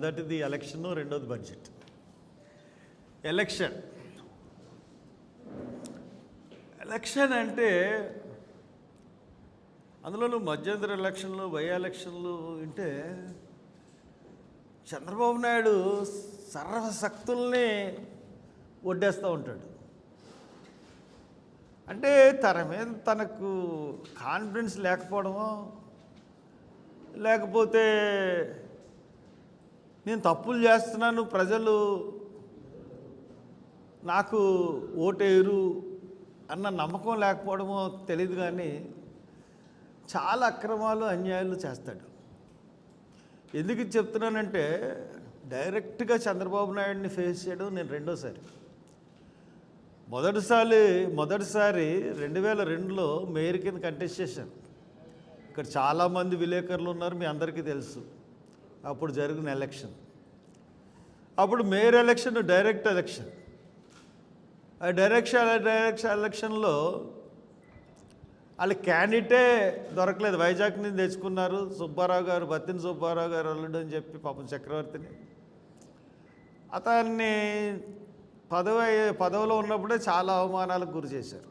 మొదటిది ఎలక్షన్ రెండోది budget. Election. Election అంటే అందులోనూ మధ్యంతర ఎలక్షన్లు బై ఎలక్షన్లు అంటే చంద్రబాబు నాయుడు సర్వశక్తుల్ని ఒడ్డేస్తూ ఉంటాడు. అంటే తన మీద తనకు కాన్ఫిడెన్స్ లేకపోవడమో లేకపోతే నేను తప్పులు చేస్తున్నాను ప్రజలు నాకు ఓటేరు అన్న నమ్మకం లేకపోవడమో తెలియదు కానీ చాలా అక్రమాలు అన్యాయాలు చేస్తాడు. ఎందుకు చెప్తున్నానంటే డైరెక్ట్గా చంద్రబాబు నాయుడిని ఫేస్ చేయడం నేను రెండోసారి. మొదటిసారి మొదటిసారి రెండు వేల రెండులో మేయర్ కింద కంటెస్ట్ చేశాను. ఇక్కడ చాలామంది విలేకరులు ఉన్నారు మీ అందరికీ తెలుసు. అప్పుడు జరిగిన ఎలక్షన్. అప్పుడు మేయర్ ఎలక్షన్ డైరెక్ట్ ఎలక్షన్. ఆ డైరెక్ట్ డైరెక్ట్ ఎలక్షన్లో వాళ్ళ క్యాండిడేటే దొరకలేదు. వైజాగ్ నుంచి తెచ్చుకున్నారు. సుబ్బారావు గారు బత్తిన సుబ్బారావు గారు అల్లుడు అని చెప్పి పాపం చక్రవర్తిని. అతన్ని పదవి పదవిలో ఉన్నప్పుడే చాలా అవమానాలకు గురి చేశారు.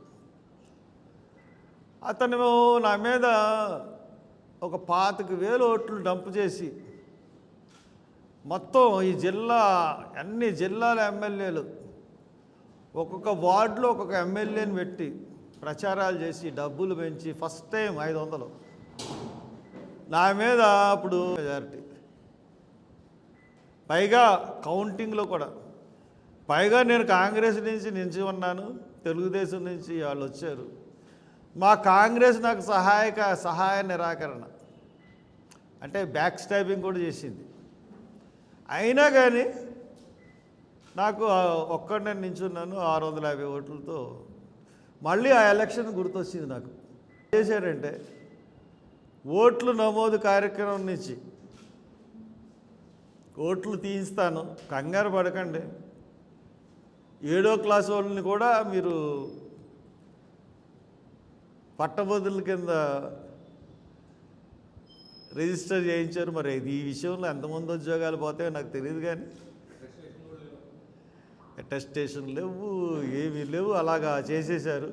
అతను నా మీద ఒక పాతిక వేలు ఓట్లు డంప్ చేసి మొత్తం ఈ జిల్లా అన్ని జిల్లాల ఎమ్మెల్యేలు ఒక్కొక్క వార్డులో ఒక్కొక్క ఎమ్మెల్యేని పెట్టి ప్రచారాలు చేసి డబ్బులు పెంచి ఫస్ట్ టైం ఐదు వందలు. నా మీద అప్పుడు మెజారిటీ. పైగా కౌంటింగ్లో కూడా. పైగా నేను కాంగ్రెస్ నుంచి నిలిచి ఉన్నాను తెలుగుదేశం నుంచి వాళ్ళు వచ్చారు. మా కాంగ్రెస్ నాకు సహాయక సహాయ నిరాకరణ. అంటే బ్యాక్ స్టాబింగ్ కూడా చేసింది. అయినా కానీ నాకు ఒక్కడనే నించున్నాను ఆరు వందల యాభై ఓట్లతో. మళ్ళీ ఆ ఎలక్షన్ గుర్తొచ్చింది నాకు. చేశారంటే ఓట్లు నమోదు కార్యక్రమం నుంచి ఓట్లు తీయిస్తాను. కంగారు పడకండి. ఏడో క్లాస్ వాళ్ళని కూడా మీరు పట్టబదుల కింద రిజిస్టర్ చేయించారు. మరి ఇది ఈ విషయంలో ఎంతమంది ఉద్యోగాలు పోతాయో నాకు తెలియదు కానీ. అటెస్టేషన్ లేవు ఏమీ లేవు అలాగా చేసేశారు.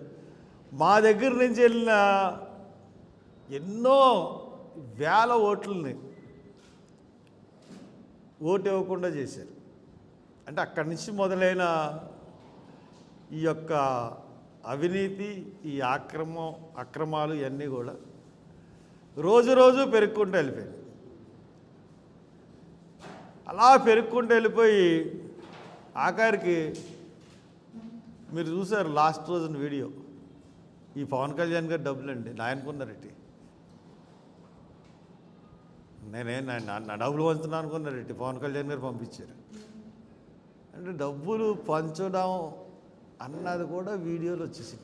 మా దగ్గర నుంచి వెళ్ళిన ఎన్నో వేల ఓట్లని ఓటు ఇవ్వకుండా చేశారు. అంటే అక్కడి నుంచి మొదలైన ఈ యొక్క అవినీతి ఈ అక్రమం అక్రమాలు ఇవన్నీ కూడా రోజు రోజు పెరుక్కుంటూ వెళ్ళిపోయింది. అలా పెరుక్కుంటూ వెళ్ళిపోయి ఆఖరికి మీరు చూసారు లాస్ట్ రోజున వీడియో. ఈ పవన్ కళ్యాణ్ గారు డబ్బులు అండి నాయనకున్నారెడ్డి నేనే నా- డబ్బులు పంచుతున్నా అనుకున్నారెడ్డి పవన్ కళ్యాణ్ గారు పంపించారు. అంటే డబ్బులు పంచడం అన్నది కూడా వీడియోలో వచ్చేసింది.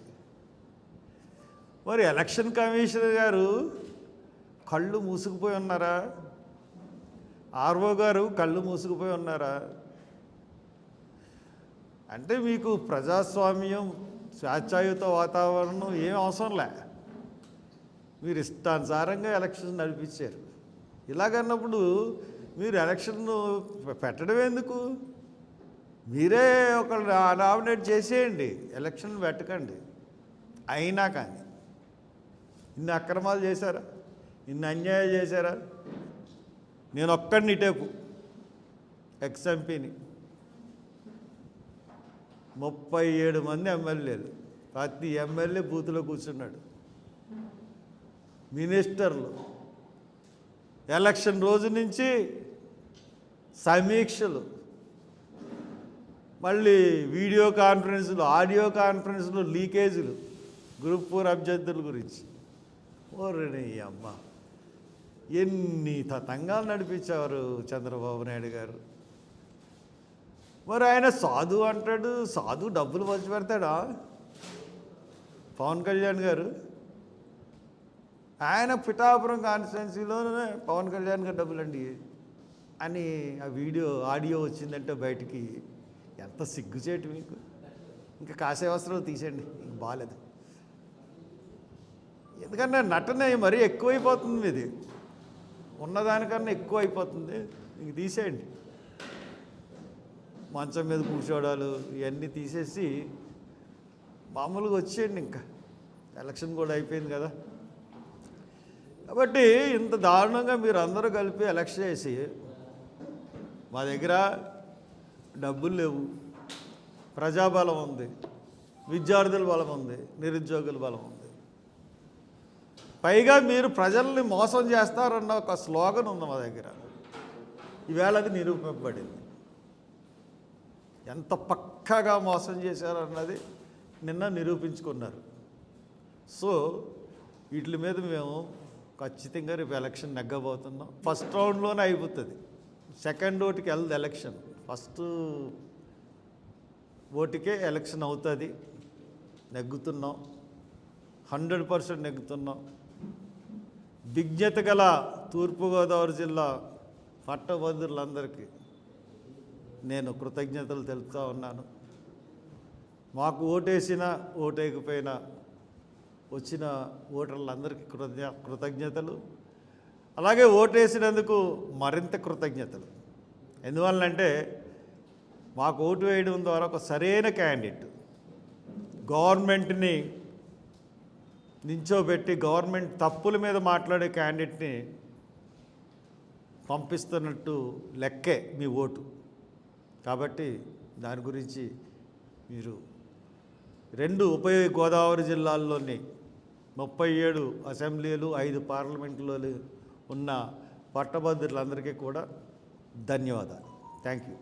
మరి ఎలక్షన్ కమిషనర్ గారు కళ్ళు మూసుకుపోయి ఉన్నారా? ఆర్ఓ గారు కళ్ళు మూసుకుపోయి ఉన్నారా? అంటే మీకు ప్రజాస్వామ్యం స్వేచ్ఛాయుత వాతావరణం ఏం అవసరం లే. మీరు ఇష్టానుసారంగా ఎలక్షన్ నడిపించారు. ఇలాగన్నప్పుడు మీరు ఎలక్షన్ పెట్టడం ఎందుకు? మీరే ఒకళ్ళు నామినేట్ చేసేయండి. ఎలక్షన్ పెట్టకండి. అయినా కానీ. ఇన్ని అక్రమాలు చేశారా? నిన్ను అన్యాయం చేశారా? నేను ఒక్కడిని టేపు ఎక్స్ ఎంపీని ముప్పై ఏడు మంది ఎమ్మెల్యేలు. ప్రతి ఎమ్మెల్యే బూత్లో కూర్చున్నాడు. మినిస్టర్లు. ఎలక్షన్ రోజు నుంచి సమీక్షలు. మళ్ళీ వీడియో కాన్ఫరెన్సులు ఆడియో కాన్ఫరెన్స్లు లీకేజీలు. గ్రూప్ ఫోర్ అభ్యర్థుల గురించి. ఓరని అమ్మ. ఎన్ని తతంగాలు నడిపించారు చంద్రబాబు నాయుడు గారు? మరి ఆయన సాధు అంటాడు సాధు డబ్బులు వచ్చి పెడతాడా పవన్ కళ్యాణ్ గారు? ఆయన పిఠాపురం కాన్స్టిట్యున్సీలోనే పవన్ కళ్యాణ్ గారు డబ్బులండి అని ఆ వీడియో ఆడియో వచ్చిందంటే బయటికి. ఎంత సిగ్గుచేటు మీకు? ఇంకా కాసే వస్త్రాలు తీసేయండి ఇంక బాగాలేదు ఎందుకంటే నటన మరీ ఎక్కువైపోతుంది ఇది ఉన్నదానికన్నా ఎక్కువ అయిపోతుంది. ఇంక తీసేయండి. మంచం మీద కూర్చోవడాలు ఇవన్నీ తీసేసి మామూలుగా వచ్చేయండి ఇంకా. ఎలక్షన్ కూడా అయిపోయింది కదా. కాబట్టి ఇంత దారుణంగా మీరు అందరూ కలిపి ఎలక్షన్ చేసి మా దగ్గర డబ్బులు లేవు. ప్రజాబలం ఉంది. విద్యార్థుల బలం ఉంది. నిరుద్యోగుల బలం ఉంది. పైగా మీరు ప్రజల్ని మోసం చేస్తారన్న ఒక స్లోగన్ ఉంది మా దగ్గర. ఈవేళ అది నిరూపింపబడింది. ఎంత పక్కాగా మోసం చేశారన్నది నిన్న నిరూపించుకున్నారు. సో వీటి మీద మేము ఖచ్చితంగా రేపు ఎలక్షన్ నెగ్గబోతున్నాం. ఫస్ట్ రౌండ్లోనే అయిపోతుంది. సెకండ్ ఓటుకి వెళ్ళదు ఎలక్షన్. ఫస్ట్ ఓటుకే ఎలక్షన్ అవుతుంది. నెగ్గుతున్నాం. హండ్రెడ్ పర్సెంట్ నెగ్గుతున్నాం. విజ్ఞత గల తూర్పుగోదావరి జిల్లా పట్టభద్రులందరికీ నేను కృతజ్ఞతలు తెలుపుతూ ఉన్నాను. మాకు ఓటేసిన ఓటేయకపోయినా వచ్చిన ఓటర్లందరికీ కృతజ్ఞ కృతజ్ఞతలు. అలాగే ఓటేసినందుకు మరింత కృతజ్ఞతలు. ఎందువల్లంటే మాకు ఓటు వేయడం ద్వారా ఒక సరైన క్యాండిడేట్ గవర్నమెంట్ని నించోబెట్టి గవర్నమెంట్ తప్పుల మీద మాట్లాడే క్యాండిడేట్ని పంపిస్తున్నట్టు లెక్కే మీ ఓటు. కాబట్టి దాని గురించి మీరు రెండు ఉభయ గోదావరి జిల్లాల్లోని ముప్పై ఏడు అసెంబ్లీలు ఐదు పార్లమెంట్లో ఉన్న పట్టభద్రులందరికీ కూడా ధన్యవాదాలు. Thank you.